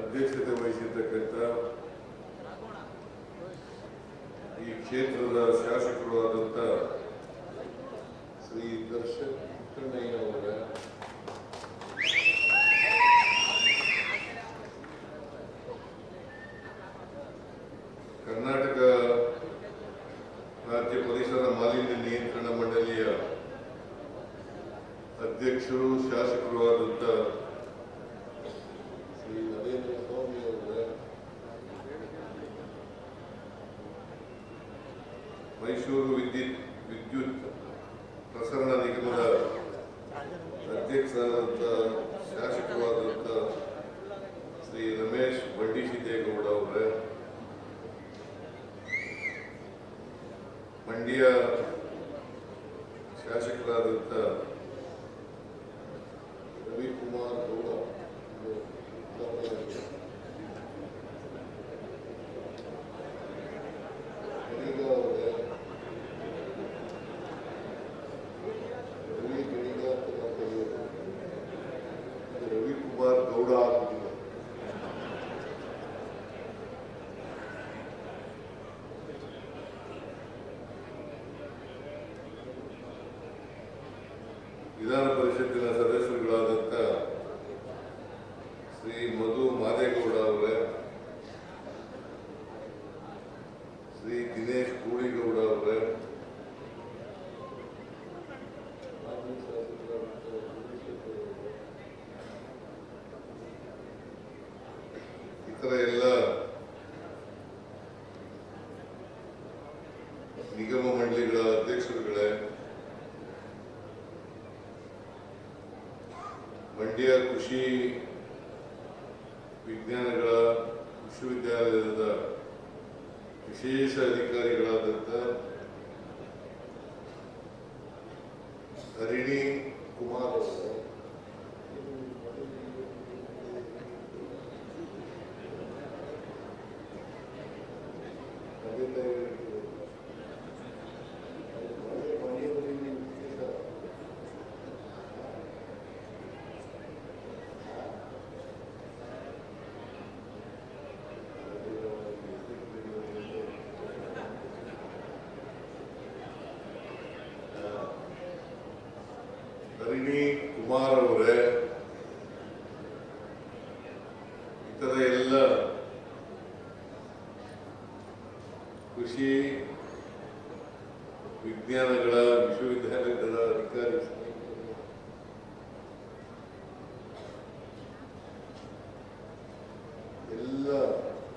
ಅಧ್ಯಕ್ಷತೆ ವಹಿಸಿರ್ತಕ್ಕಂಥ ಈ ಕ್ಷೇತ್ರದ ಶಾಸಕರು ಆದಂಥ ಶ್ರೀ ದರ್ಶನ್ ಅವರ ಮೈಸೂರು ವಿದ್ಯುತ್ ವಿದ್ಯುತ್ ಪ್ರಸರಣ ಥರ ಎಲ್ಲ ನಿಗಮ ಮಂಡಳಿಗಳ ಅಧ್ಯಕ್ಷರುಗಳೇ ಮಂಡ್ಯ ಕೃಷಿ ವಿಜ್ಞಾನಗಳ ವಿಶ್ವವಿದ್ಯಾಲಯದ ವಿಶೇಷ ಅಧಿಕಾರಿಗಳಾದಂತಹ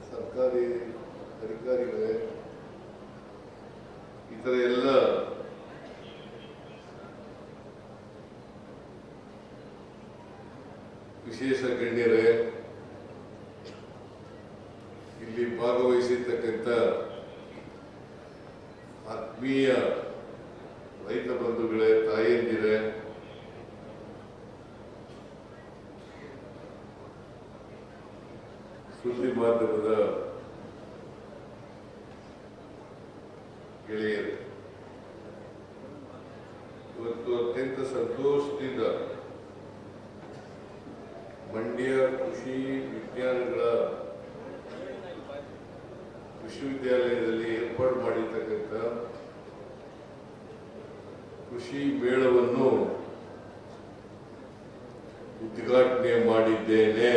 ಸರ್ಕಾರಿ ಅಧಿಕಾರಿಗಳೇ ಇತರ ಎಲ್ಲ ವಿಶೇಷ ಗಣ್ಯರೇ ಇಲ್ಲಿ ಭಾಗವಹಿಸಿರ್ತಕ್ಕಂಥ ಗೆಳೆಯರು. ಇವತ್ತು ಅತ್ಯಂತ ಸಂತೋಷದಿಂದ ಮಂಡ್ಯ ಕೃಷಿ ವಿಜ್ಞಾನಗಳ ವಿಶ್ವವಿದ್ಯಾಲಯದಲ್ಲಿ ಏರ್ಪಾಡು ಮಾಡಿರ್ತಕ್ಕಂಥ ಕೃಷಿ ಮೇಳವನ್ನು ಉದ್ಘಾಟನೆ ಮಾಡಿದ್ದೇನೆ.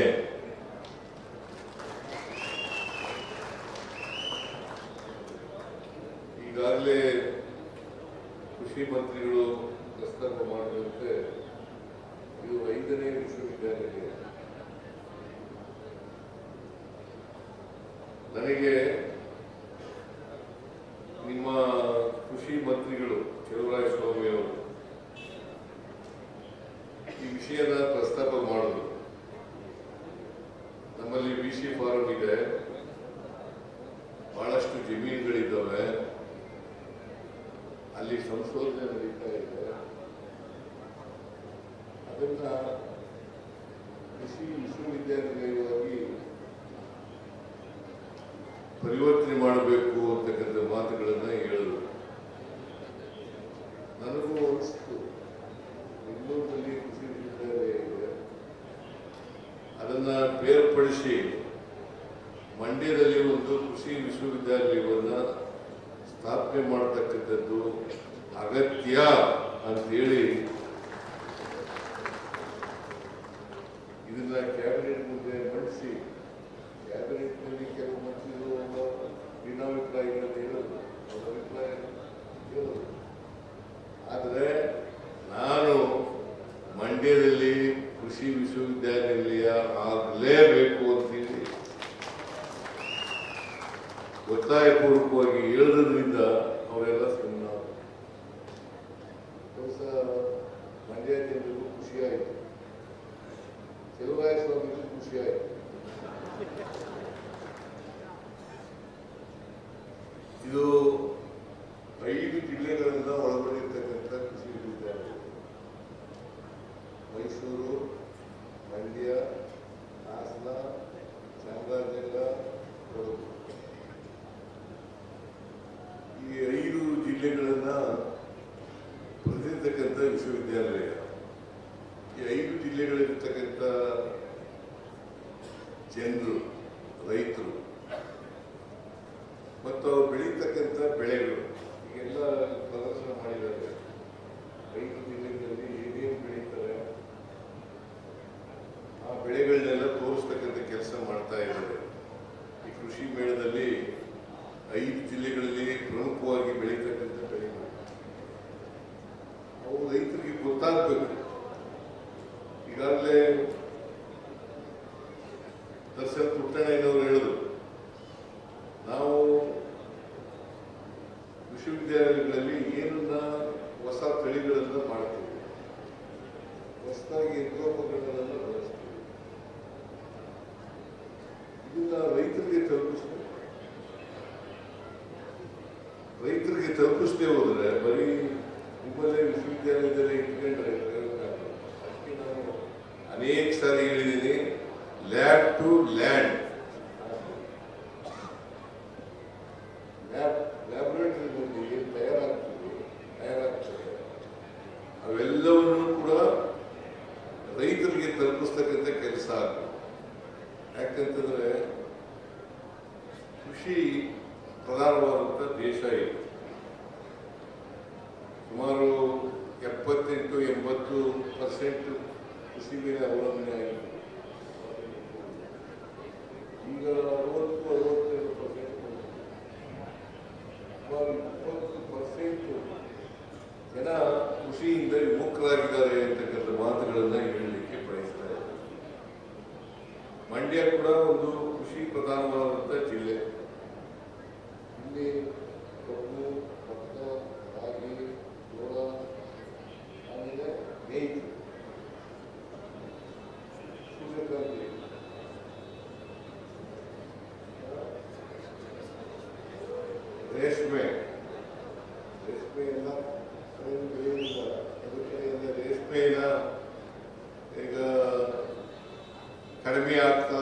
ನನಗೆ ಪರಿವರ್ತನೆ ಮಾಡಬೇಕು ಅಂತಕ್ಕಂಥ ಮಾತುಗಳನ್ನು ಹೇಳಿದರು ನನಗೂ ಅನಿಸ್ತು. ಬೆಂಗಳೂರಿನಲ್ಲಿ ಕುಸಿದಿದ್ದಾರೆ ಅದನ್ನ ಬೇರ್ಪಡಿಸಿ ಮಂಡ್ಯದಲ್ಲಿ ಒಂದು ಕೃಷಿ ವಿಶ್ವವಿದ್ಯಾಲಯವನ್ನ ಸ್ಥಾಪನೆ ಮಾಡತಕ್ಕಂಥದ್ದು ಅಗತ್ಯ ಅಂತೇಳಿ ಇದನ್ನ ಕ್ಯಾಬಿನೆಟ್ ಮುಂದೆ ಮಂಡಿಸಿ. ಕ್ಯಾಬಿನೆಟ್ನಲ್ಲಿ ಕೆಲವು ಮಂತ್ರಿಗಳು ದಿನಾಂಕ ಇದರಲ್ಲಿ ಹೇಳಲ್ಲ ಅನೇಕ ಸಾರಿ ಹೇಳಿದ್ದೀನಿ ಲ್ಯಾಬ್ ಟು ಲ್ಯಾಂಡ್. ಈಗ ಕಡಿಮೆ ಆಗ್ತಾ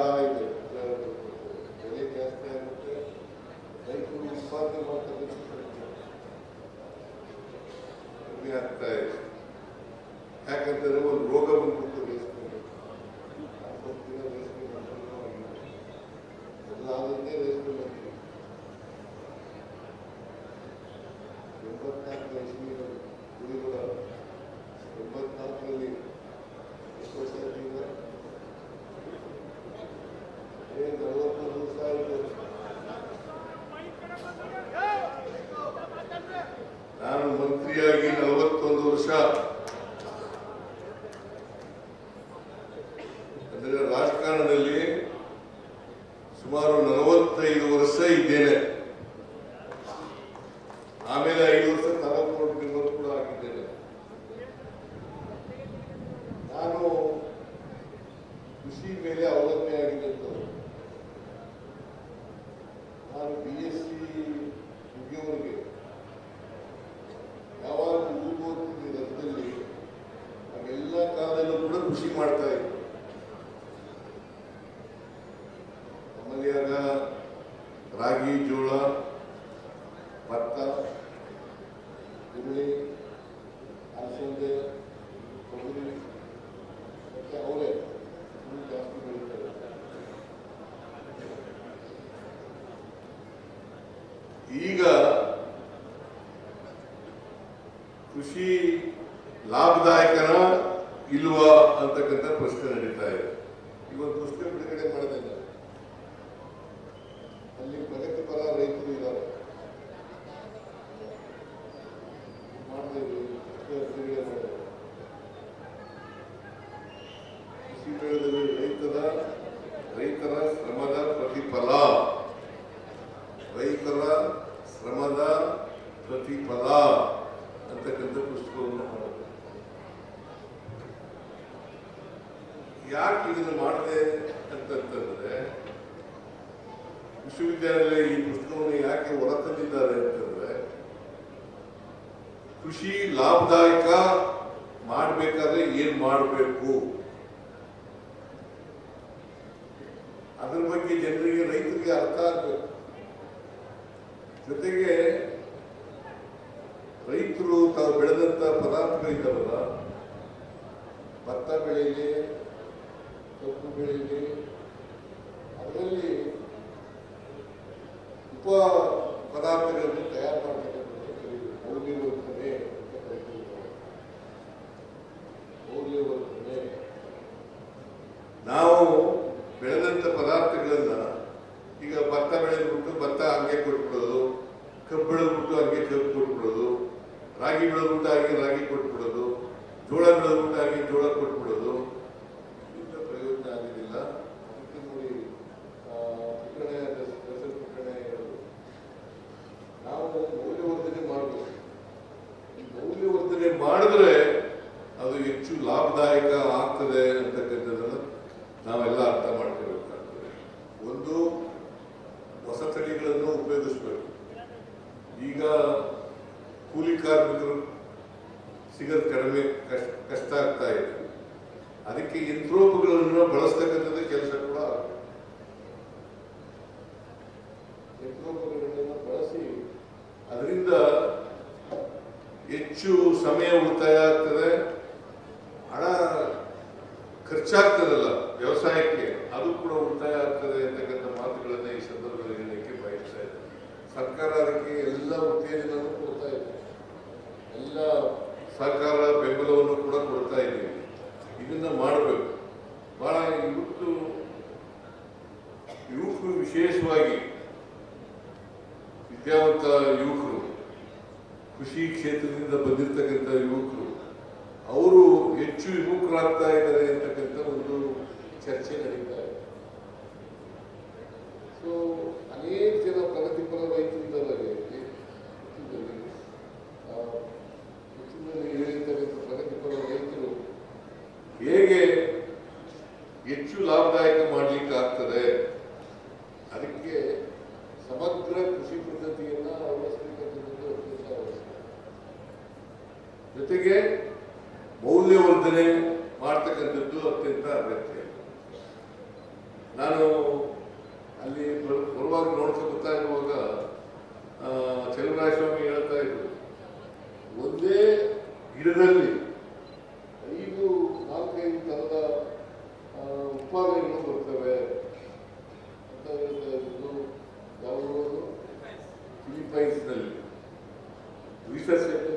ಮಾಡ್ತಾ ಇದ್ದೀವಿ You want to post ಕೃಷಿ ಲಾಭದಾಯಕ ಮಾಡಬೇಕಾದ್ರೆ ಏನು ಮಾಡಬೇಕು? ನಾವು ಬೆಳೆದಂಥ ಪದಾರ್ಥಗಳನ್ನು ಕಾರ್ಮಿಕರು ಸಿಗೋದು ಕಡಿಮೆ ಕಷ್ಟ ಆಗ್ತಾ ಇದೆ ಅದಕ್ಕೆ ಯಂತ್ರೋಪಗಳನ್ನು ಬಳಸ್ತಕ್ಕಂಥದ್ದು ಕೆಲಸ ಕೂಡ ಯಂತ್ರೋಪಗಳನ್ನು ಬಳಸಿ, ಅದರಿಂದ ಹೆಚ್ಚು ಸಮಯ ಉಳಿತಾಯ ಆಗ್ತದೆ. ಸರ್ಕಾರ ಬೆಂಬಲವನ್ನು ಕೂಡ ಕೊಡ್ತಾ ಇದ್ದೀವಿ ಇದನ್ನು ಮಾಡಬೇಕು. ಬಹಳ ಇವತ್ತು ಯುವಕರು ವಿಶೇಷವಾಗಿ ವಿದ್ಯಾವಂತ ಯುವಕರು ಕೃಷಿ ಕ್ಷೇತ್ರದಿಂದ ಬಂದಿರತಕ್ಕಂಥ ಯುವಕರು Dícese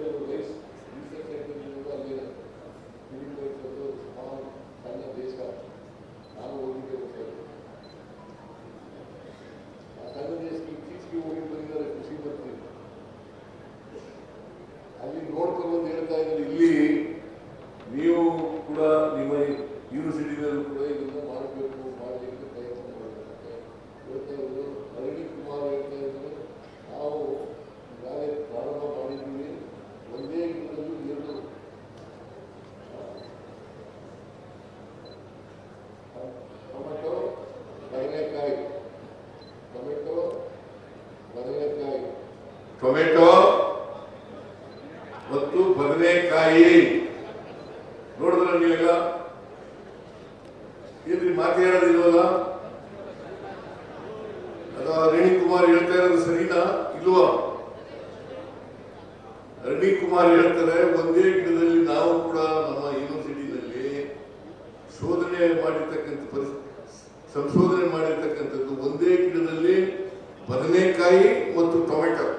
ತೆಂಗಿನಕಾಯಿ ಮತ್ತು ಟೊಮೆಟೊ.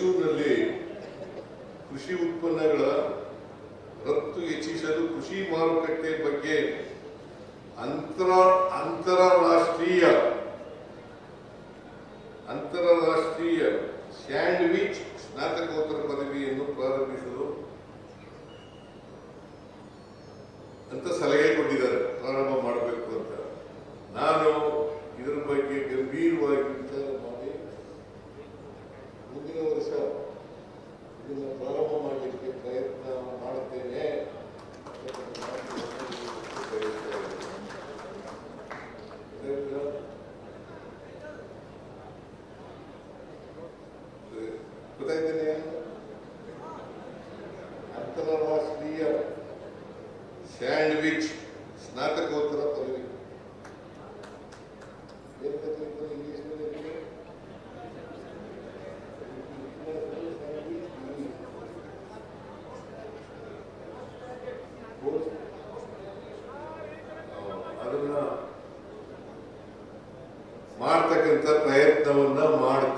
ಮೈಸೂರಿನಲ್ಲಿ ಕೃಷಿ ಉತ್ಪನ್ನಗಳ ರಫ್ತು ಹೆಚ್ಚಿಸಲು ಕೃಷಿ ಮಾರುಕಟ್ಟೆ ಬಗ್ಗೆ ಅಂತರ, ಅಂತಾರಾಷ್ಟ್ರೀಯ ಅಂತಾರಾಷ್ಟ್ರೀಯ ಸ್ಯಾಂಡ್ವಿಚ್ ಸ್ನಾತಕೋತ್ತರ ಪದವಿಯನ್ನು ಪ್ರಾರಂಭಿಸಲು ಅಂತ ಸಲಹೆ ಕೊಟ್ಟಿದ್ದಾರೆ. ಪ್ರಾರಂಭ ಮಾಡಬೇಕು ಅಂತ. ನಾನು ಇದರ ಬಗ್ಗೆ ಗಂಭೀರವಾಗಿ ವಿಚಾರ ಮಾಡಿ. ಮುಂದಿನ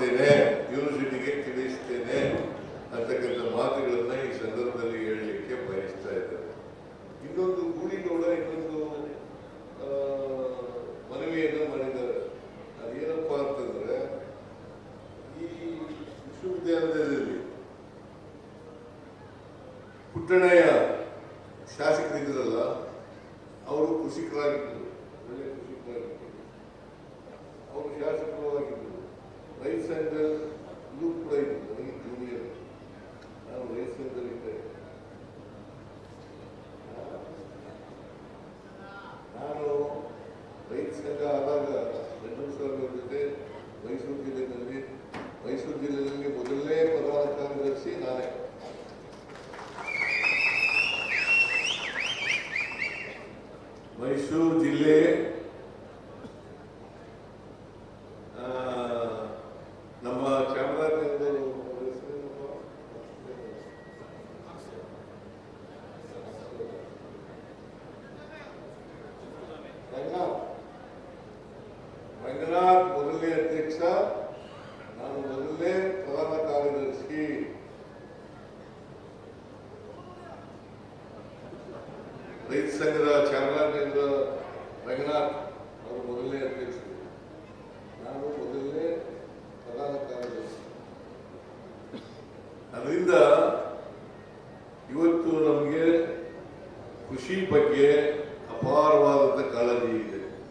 ಮಾಡ್ತೇನೆ ಯೂನಿವರ್ಸಿಟಿಗೆ ತಿಳಿಸ್ತೇನೆ ಅಂತಕ್ಕಂಥ ಮಾತುಗಳನ್ನು ಈ ಸಂದರ್ಭದಲ್ಲಿ and